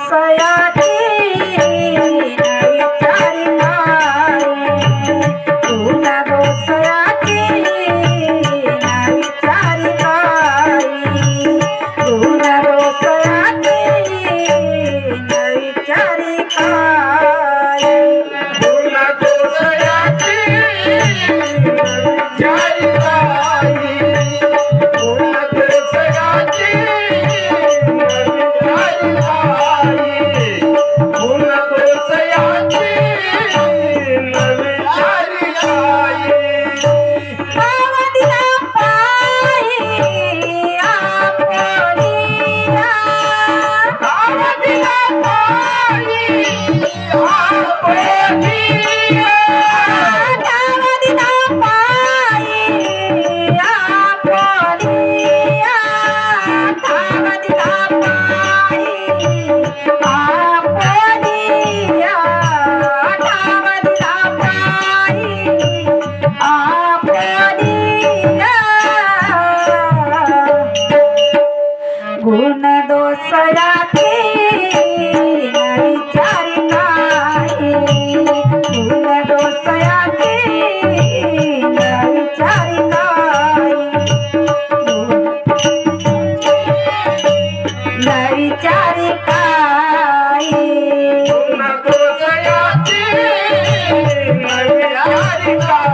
বাসায় गुण दोसरा Hare Krishna.